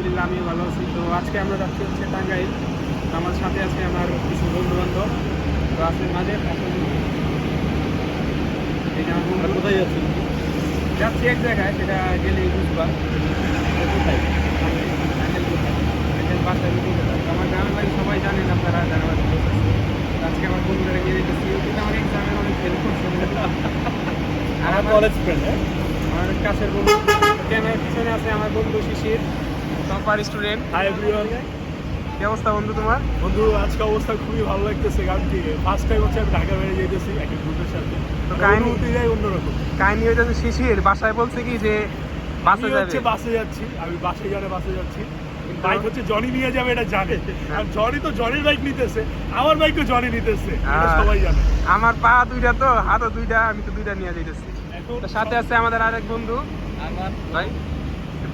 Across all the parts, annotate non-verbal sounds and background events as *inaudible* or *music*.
আলহামদুলিল্লাহ আমি ভালো আছি। তো আজকে আমরা যাচ্ছি হচ্ছে টাঙ্গাইল। আমার সাথে আছে আমার কিছু বন্ধু বান্ধব তো আছে মাঝে এই আমার কোথায় যাচ্ছি যাচ্ছি এক জায়গায় সেটা গেলেই বুঝবা। কোথায়? টাঙ্গাইল কোথায়? টাঙ্গাইল বাসায় আমার গ্রামের বাড়ি সবাই জানেন আপনারা যারা আমার আজকে আমার বন্ধুরা নিয়ে যেতেছি কিন্তু আমার অনেক ফেল করছে। *laughs* আর আমার কলেজ ফ্রেন্ড আমার কাছের বন্ধু। ক্যামেরার পিছনে আছে আমার বন্ধু Shishir. Topper student hi everyone কি অবস্থা বন্ধু তোমার? বন্ধু আজকে অবস্থা খুবই ভালো লাগতেছে কারণ কি ফার্স্ট টাইম হচ্ছে আমি ঢাকা বেড়ে যেতেছি এক গ্রুপের সাথে। তো কাহিনী- অন্যরকম। কাহিনী হয়ে যাচ্ছে শিশির বাসায় বলছে কি যে বাসে যাবে। হচ্ছে বাসে যাচ্ছি আমি বাসে গেলে বাসে যাচ্ছি। বাইক হচ্ছে জনি নিয়ে যাবে এটা জানে। আর জনি তো জনির বাইক নিতেছে আমার বাইকও জনি নিতেছে সবাই জানে। আমার পা দুইটা তো হাতও দুইটা আমি তো দুইটা নিয়ে যাইতেছি। সাথে আছে আমাদের আরেক বন্ধু। আমার ভাই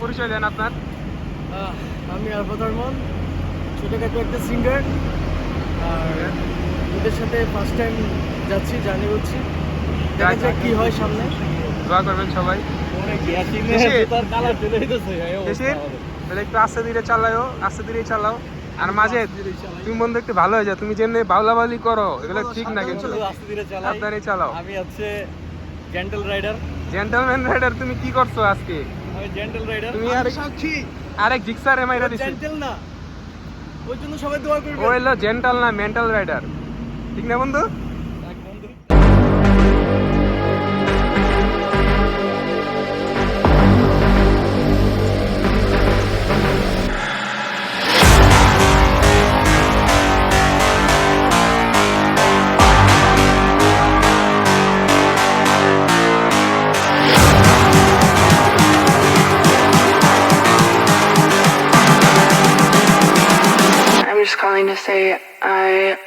পরিচয় দেন আপনার। আমি আরফাত আরমান ছোটোখাটো একটা সিঙ্গার আর ওদের সাথে ফার্স্ট টাইম যাচ্ছি জার্নি দেখা যাক কি হয় সামনে। দোয়া করবেন সবাই। একটু আস্তে ধীরে চালাও আস্তে ধীরে চালাও। আর মাঝে তুমি বন্ধু একটু ভালো হয়ে যাও। তুমি যেমনি করো এগুলো ঠিক না কিন্তু। চালাও। আমি হচ্ছে জেন্টল রাইডার জেন্টলম্যান রাইডার তুমি কি করছ আজকে? আমি জেন্টল রাইডার তুমি আর সাক্ষী। আরেক জিক্সার এমাইরা দিছি। জেন্টল না। ওই জন্য সবাই দোয়া করবে ও হলো জেন্টাল না মেন্টাল রাইডার ঠিক না বন্ধু বন্ধু? Calling to say I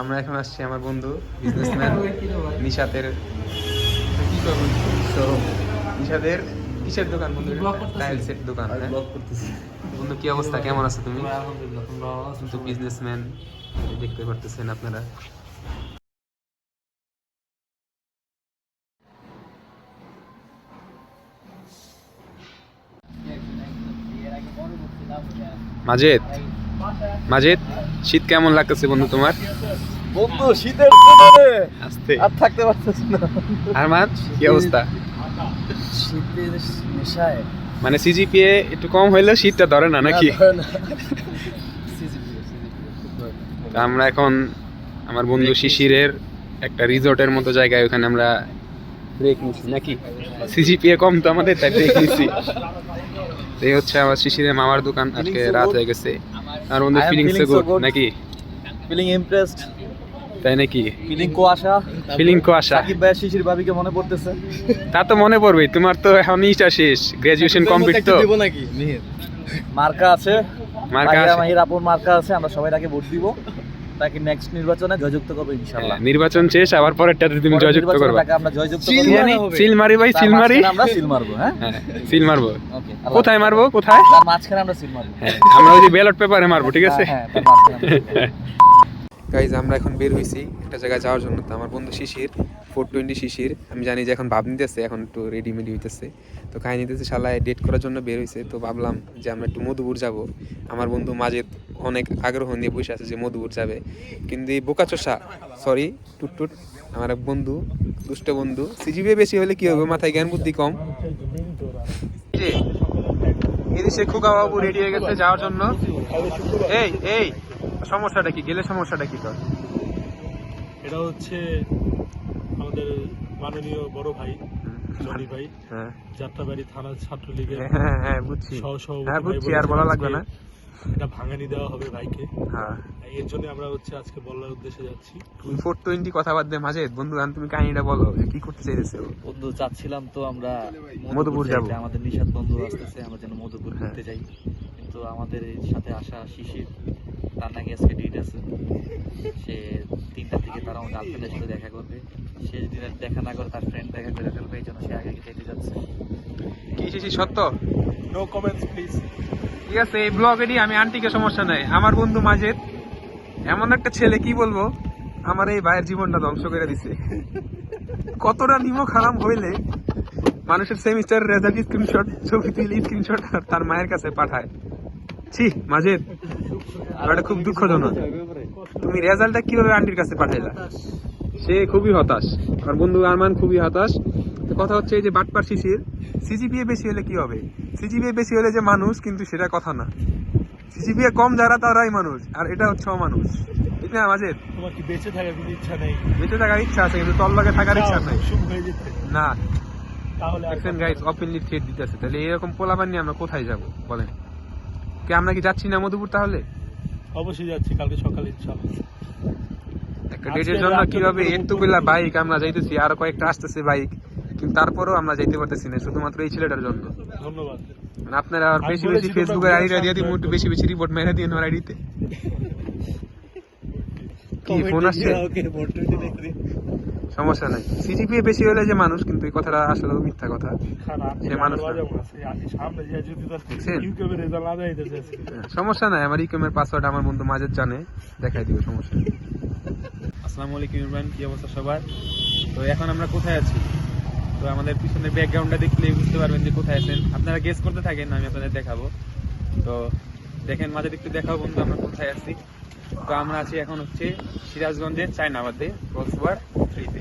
আমরা এখন আসছি আমার বন্ধু বিজনেসম্যান নিশাতের নিশাতের কিসের দোকান বন্ধু? টাইলসের দোকান হ্যাঁ? বন্ধু কি অবস্থা? কেমন আছো তুমি? কিন্তু বিজনেসম্যান দেখতে পারতেছেন আপনারা। মাজেদ? মাজেদ? শীত কেমন লাগতেছে বন্ধু তোমার? বন্ধু শীতের আস্তে। আর থাকতে পারতেছি না। আরমান কি অবস্থা? শীতের নেশায়। মানে সিজিপিএ একটু কম হইলেও শীতটা ধরে না নাকি? তো আমরা এখন আমার বন্ধু শিশিরের একটা রিসোর্টের মতো জায়গায় ওখানে আমরা ব্রেক নিচ্ছি নাকি? সিজিপিএ কম তো আমাদের তাই ব্রেক নিচ্ছি তো এই হচ্ছে আমার শিশিরের মামার দোকান আজকে রাত হয়ে গেছে। আর I ফিলিং সো গুড নাকি? ফিলিং ইমপ্রেসড তাই নাকি? ফিলিং কুয়াশা। ফিলিং কুয়াশা। সাকিব ভাই শিশির ভাবিকে মনে পড়তেছে। তা তো মনে পড়বে তোমার তো এখন ইটা শেষ গ্রাজুয়েশন কমপ্লিট তো। দেব নাকি? মার্কা আছে। মার্কা মার্কা আছে। মাহির আপুর মার্কা আছে আমরা সবাই তাকে ভোট দিব। তাকে নেক্সট নির্বাচনে জয়যুক্ত করব ইনশাআল্লাহ। হ্যাঁ, নির্বাচন শেষ আবার পরেরটাতে তুমি জয়যুক্ত করবে। তাকে আমরা জয়যুক্ত সিল করব সিল মারি ভাই সিল মারি। আমরা সিল মারবো হ্যাঁ? হ্যাঁ সিল মারবো। ওকে কোথায় মারবো কোথায়? তার মাঝখানে আমরা সিল মারবো। হ্যাঁ আমরা ওই ব্যালট পেপারে মারবো ঠিক আছে? হ্যাঁ *laughs* গাইজ আমরা এখন বের হয়েছি একটা জায়গায় যাওয়ার জন্য। তো আমার বন্ধু শিশির ফোর টোয়েন্টি শিশির। আমি জানি যে এখন ভাব নিতেছে, এখন একটু রেডি মেডি হইতেছে। তো খাই নিতেছে শালায় ডেট করার জন্য বের হয়েছে তো ভাবলাম যে আমরা একটু মধুপুর যাব। আমার বন্ধু মাঝে অনেক আগ্রহ নিয়ে বসে আছে যে মধুপুর যাবে। কিন্তু এই বোকাচোষা সরি টুট টুট, আমার এক বন্ধু, দুষ্ট বন্ধু সিজিবি বেশি হলে কি হবে? মাথায় জ্ঞান বুদ্ধি কম। এদিকে খুকা বাবু রেডি হয়ে গেছে যাওয়ার জন্য। এই এই সমস্যাটা কি? গেলে সমস্যাটা কি তোর? এটা হচ্ছে আমাদের মাননীয় বড় ভাই জনি ভাই হ্যাঁ। যাত্রাবাড়ি থানা ছাত্রলীগের হ্যাঁ হ্যাঁ বুঝছি। হ্যাঁ বুঝছি আর বলা লাগবে না। এটা ভাঙানি দেওয়া হবে বাইকে হ্যাঁ। এর জন্য আমরা হচ্ছে আজকে বলার উদ্দেশ্যে যাচ্ছি। তুমি ফোর টোয়েন্টি কথা বাদ দিয়ে মাঝে। বন্ধু গান তুমি কাহিনীটা বলো যে কি করতে চাইতেছে বন্ধু চাচ্ছিলাম তো আমরা মধুপুর। যাব। আমাদের নিশাদ বন্ধু আসতেছে আমরা যেন মধুপুর হ্যাঁ। ঘুরতে যাই। কিন্তু আমাদের সাথে আসা শিশির তার নাকি আজকে ডেট আছে। সে তিনটার থেকে তারা আমার গার্লফ্রেন্ডের সাথে দেখা করবে। সে যদি দেখা না করে তার ফ্রেন্ড দেখা করে ফেলবে এই জন্য সে আগে যেতে যাচ্ছে। কি শিশি সত্য? নো কমেন্টস প্লিজ ঠিক আছে এই ব্লগেরই আমি আন্টিকে সমস্যা নাই। আমার বন্ধু মাঝের এমন একটা ছেলে কি বলব? আমার এই ভাইয়ের জীবনটা ধ্বংস করে দিছে। কতটা নিমক খারাপ হইলে মানুষের সেমিস্টার রেজাল্ট স্ক্রিনশট ছবি তুলে স্ক্রিনশট তার মায়ের কাছে পাঠায়। ছি মাঝের এটা খুব দুঃখজনক। তুমি রেজাল্টটা কীভাবে আন্টির কাছে পাঠাইলা? সে খুবই হতাশ। আর বন্ধু আরমান খুবই হতাশ। তো কথা হচ্ছে এই যে বাটপার শিশির সিজিপিএ বেশি হলে কি হবে? সিজিপিএ বেশি হলে যে মানুষ কিন্তু সেটা কথা না। সিজিপিএ কম যারা তারাই মানুষ আর এটা হচ্ছে অমানুষ। ঠিক না মাঝে তোমার কি বেঁচে থাকার কোনো ইচ্ছা নেই? বেঁচে থাকার ইচ্ছা আছে কিন্তু তোর লগে থাকার ইচ্ছা নাই। না। দেখছেন গাইস ওপেনলি থ্রেড দিতেছে। তাহলে এরকম পোলাবান নিয়ে আমরা কোথায় যাব? বলেন। কি আমরা কি যাচ্ছি না মধুপুর তাহলে? অবশ্যই যাচ্ছি কালকে সকালে ইনশাআল্লাহ। ডেটের জন্য কীভাবে এতগুলা বাইক আমরা যাইতেছি আর কয়েকটা আসতেছে বাইক কিন্তু তারপরেও আমরা যাইতে পারতেছি না শুধুমাত্র এই ছেলেটার জন্য। ধন্যবাদ। মানে আপনারা আর বেশি বেশি তোমরা ফেসবুকের আইডিটা দিয়ে দিন একটু বেশি বেশি রিপোর্ট মেরে দিন ওর আইডিতে। *laughs* কি ফোন আসছে? সমস্যা নাই। সিজিপিএ বেশি হলে যে মানুষ কিন্তু এই কথাটা আসলে মিথ্যা কথা। খারাপ সে মানুষ। হ্যাঁ, সমস্যা নাই আমার ইকমের পাসওয়ার্ড আমার বন্ধু মাঝের জানে দেখাই দিব সমস্যা আসসালামু আলাইকুম ইমরান কি অবস্থা সবার? তো এখন আমরা কোথায় আছি? তো আমাদের পিছনে ব্যাকগ্রাউন্ডটা দেখলেই বুঝতে পারবেন যে কোথায় আছেন। আপনারা গেস করতে থাকেন আমি আপনাদের দেখাবো। তো দেখেন মাঝে একটু দেখাও বন্ধু আমরা কোথায় আছি। তো আমরা আছি এখন হচ্ছে সিরাজগঞ্জের চায়নাবাদে কক্সবার থ্রিতে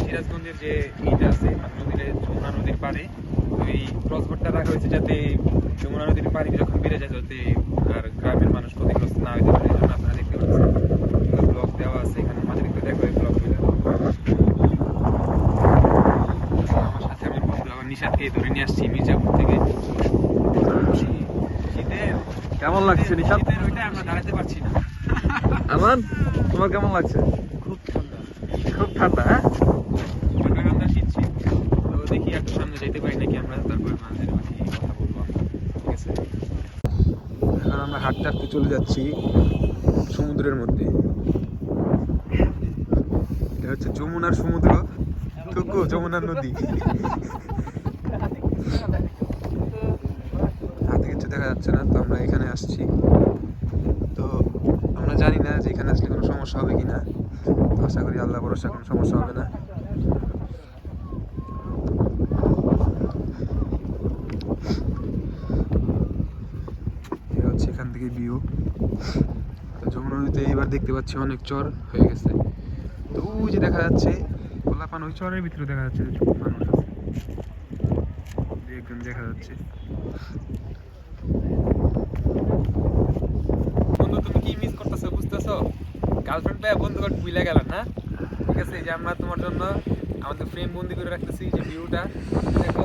সিরাজগঞ্জের যে ইটা আছে নদীর যমুনা নদীর পাড়ে তো এই ক্রসবারটা রাখা হয়েছে যাতে যমুনা নদীর পাড়ে যখন বেড়ে যায়, যাতে আর গ্রামের মানুষ ক্ষতিগ্রস্ত না হইতে পারে এই জন্য আপনারা দেখতে পাচ্ছেন ব্লক দেওয়া আছে এখানে মাঝে একটু দেখো এই ব্লক আমার সাথে আমার বন্ধু আবার নিশাদকে ধরে নিয়ে আসছি মির্জাপুর থেকে শীতের কেমন লাগছে নিশাদ আমরা দাঁড়াতে পারছি না। আমান তোমার কেমন লাগছে? খুব ঠান্ডা। খুব ঠান্ডা হ্যাঁ? দেখি একটু সামনে যেতে পারি নাকি আমরা তারপরে মানুষের মাঝে কথা বলব। ঠিক আছে? এখন আমরা হাঁটতে হাঁটতে চলে যাচ্ছি সমুদ্রের মধ্যে। এটা হচ্ছে যমুনার সমুদ্র। যমুনার নদী। *laughs* দেখা যাচ্ছে না, তো আমরা এখানে আসছি। তো আমরা জানি না যে এখানে আসলে কোনো সমস্যা হবে কিনা। তো আশা করি আল্লাহ ভরসা, কোনো সমস্যা হবে না। হচ্ছে এখান থেকে ভিউ যমুনা নদীতে এবার দেখতে পাচ্ছি অনেক চর হয়ে গেছে। তো ওই যে দেখা যাচ্ছে, গোলাপান ওই চরের ভিতরে দেখা যাচ্ছে মানুষ আছে। দেখা যাচ্ছে বন্ধু তুমি কি মিস করতেছো বুঝতেছো গার্লফ্রেন্ড পেয়ে বন্ধু বাট ভুলে গেল না? ঠিক আছে এই যে আমরা তোমার জন্য আমাদের ফ্রেম বন্দি করে রাখতেছি এই যে ভিউটা দেখো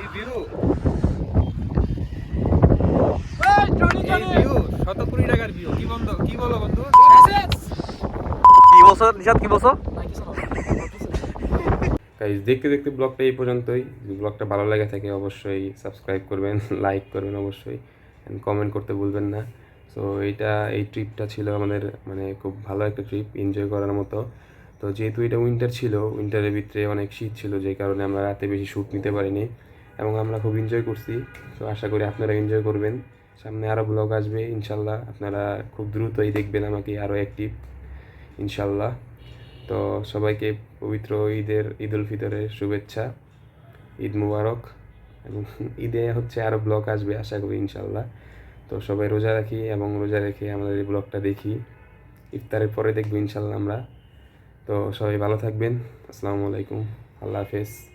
এই ভিউ শত কোটি টাকার ভিউ কি বন্ধু কি বলো বন্ধু? কি বলছো নিশাদ কি বলছো? গাইজ দেখতে দেখতে ব্লগটা এই পর্যন্তই। যদি ব্লগটা ভালো লাগে থাকে অবশ্যই সাবস্ক্রাইব করবেন *laughs* লাইক করবেন অবশ্যই। কমেন্ট করতে ভুলবেন না। সো এইটা, এই ট্রিপটা ছিল আমাদের মানে খুব ভালো একটা ট্রিপ এনজয় করার মতো। তো যেহেতু এটা উইন্টার ছিল উইন্টারের ভিতরে অনেক শীত ছিল, যে কারণে আমরা রাতে বেশি শ্যুট নিতে পারিনি। এবং আমরা খুব এনজয় করছি। তো আশা করি আপনারা এনজয় করবেন। সামনে আরও ব্লগ আসবে, ইনশাল্লাহ। আপনারা খুব দ্রুতই দেখবেন আমাকে আরও অ্যাক্টিভ ইনশাল্লাহ। তো সবাইকে পবিত্র ঈদের ঈদ উল ফিতরের শুভেচ্ছা, ঈদ মুবারক। এবং ঈদে হচ্ছে আরও ব্লগ আসবে, আশা করি, ইনশাল্লাহ। তো সবাই রোজা রাখি এবং রোজা রেখে আমাদের এই ব্লগটা দেখি। ইফতারের পরে দেখব ইনশাল্লাহ আমরা। তো সবাই ভালো থাকবেন। আসসালামু আলাইকুম। আল্লাহ হাফেজ।